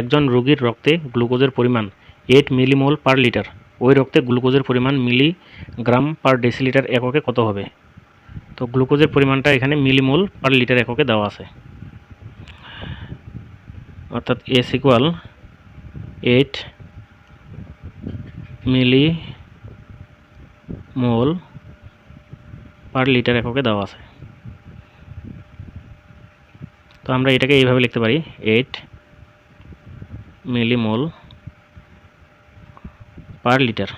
একজন রোগীর রক্তে গ্লুকোজের পরিমাণ এইট মিলিমোল পার লিটার ওই রক্তে গ্লুকোজের পরিমাণ মিলিগ্রাম পার ডেসিলিটার এককে কত হবে? তো গ্লুকোজের পরিমাণটা এখানে মিলিমোল পার লিটার এককে দেওয়া আছে। অর্থাৎ S equal eight millimole per litre এককে দেওয়া আছে। তো আমরা এটাকে এইভাবে লিখতে পারি এইট মিলিমোল পার লিটার।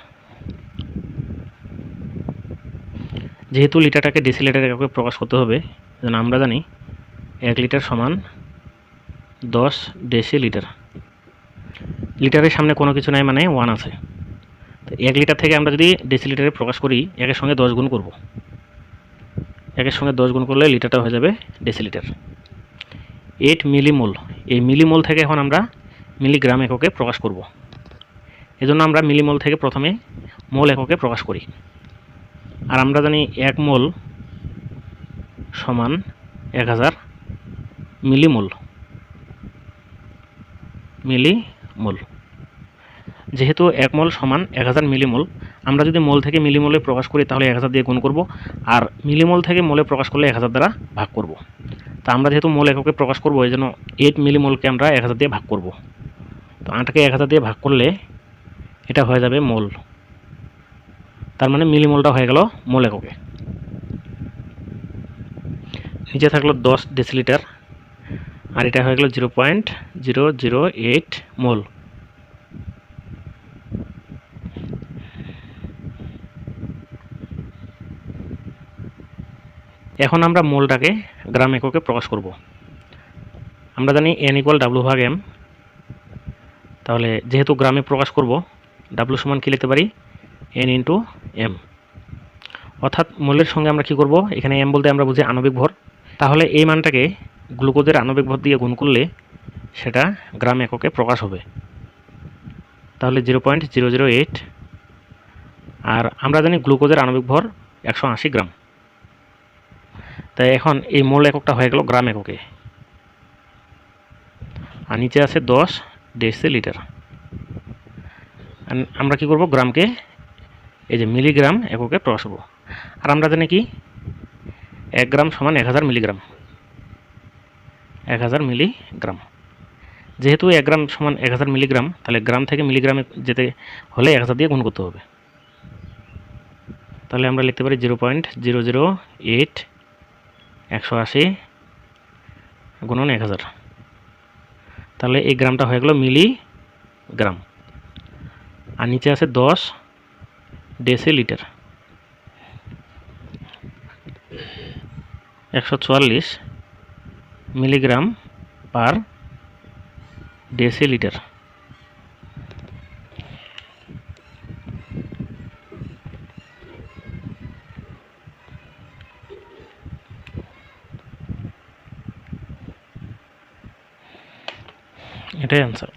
যেহেতু লিটারটাকে ডেসিলিটার এককে প্রকাশ করতে হবে, যেন আমরা জানি এক লিটার সমান দশ ডেসি লিটার লিটারের সামনে কোনো কিছু নাই মানে ওয়ান আছে। তো এক লিটার থেকে আমরা যদি ডেসিলিটারে প্রকাশ করি, একের সঙ্গে দশ গুণ করব। একের সঙ্গে দশ গুণ করলে লিটারটা হয়ে যাবে ডেসিলিটার এইট মিলিমোল এই মিলিমোল থেকে এখন আমরা মিলিগ্রাম এককে প্রকাশ করব। এজন্য আমরা মিলিমোল থেকে প্রথমে মোল এককে প্রকাশ করি। আর আমরা জানি এক মোল সমান এক হাজার মিলিমোল মিলিমোল যেহেতু এক মোল সমান এক হাজার মিলিমোল আমরা যদি মোল থেকে মিলিমোলে প্রকাশ করি, তাহলে এক হাজার দিয়ে গুণ করব। আর মিলিমোল থেকে মোলে প্রকাশ করলে এক হাজার দ্বারা ভাগ করব। তা আমরা যেহেতু মোল এককে প্রকাশ করব এই জন্য এইট মিলিমোলকে আমরা এক হাজার দিয়ে ভাগ করব। তো আটকে এক হাজার দিয়ে ভাগ করলে এটা হয়ে যাবে মোল। তার মানে মিলিমোলটা হয়ে গেল মোল এককে। নিচে থাকল দশ ডেসিলিটার আর এটা হয়ে গেল zero point zero zero eight mole. এখন আমরা মোলটাকে গ্রাম এককে প্রকাশ করব। আমরা জানি এন ইকুয়াল ডাব্লু ভাগ এম তাহলে যেহেতু গ্রামে প্রকাশ করব ডাব্লু সমান কী লিখতে পারি? এন ইন্টু এম অর্থাৎ মোলের সঙ্গে আমরা কি করব? এখানে এম বলতে আমরা বুঝি আণবিক ভর। তাহলে এই মানটাকে গ্লুকোজের আণবিক ভর দিয়ে গুণ করলে সেটা গ্রাম এককে প্রকাশ হবে। তাহলে zero point zero zero eight আর আমরা জানি গ্লুকোজের আণবিক ভর একশো আশি গ্রাম। তাই এখন এই মোল এককটা হয়ে গেল গ্রাম এককে। আর নিচে আছে দশ ডেসি লিটার। আমরা কি করব? গ্রামকে, এই যে মিলিগ্রাম এককে প্রকাশ করব আর আমরা জানি কি? এক গ্রাম সমান এক হাজার মিলিগ্রাম। এক হাজার মিলিগ্রাম। যেহেতু এক গ্রাম সমান এক হাজার মিলিগ্রাম, তাহলে গ্রাম থেকে মিলিগ্রামে যেতে হলে এক হাজার দিয়ে গুণ করতে হবে। তাহলে আমরা লিখতে পারি zero point zero zero eight একশো আশি গুণন এক হাজার। তাহলে এই গ্রামটা হয়ে গেল মিলি গ্রাম আর নিচে আছে দশ ডেসি লিটার একশো চুয়াল্লিশ মিলিগ্রাম পার ডেসি এটাই অ্যান্সার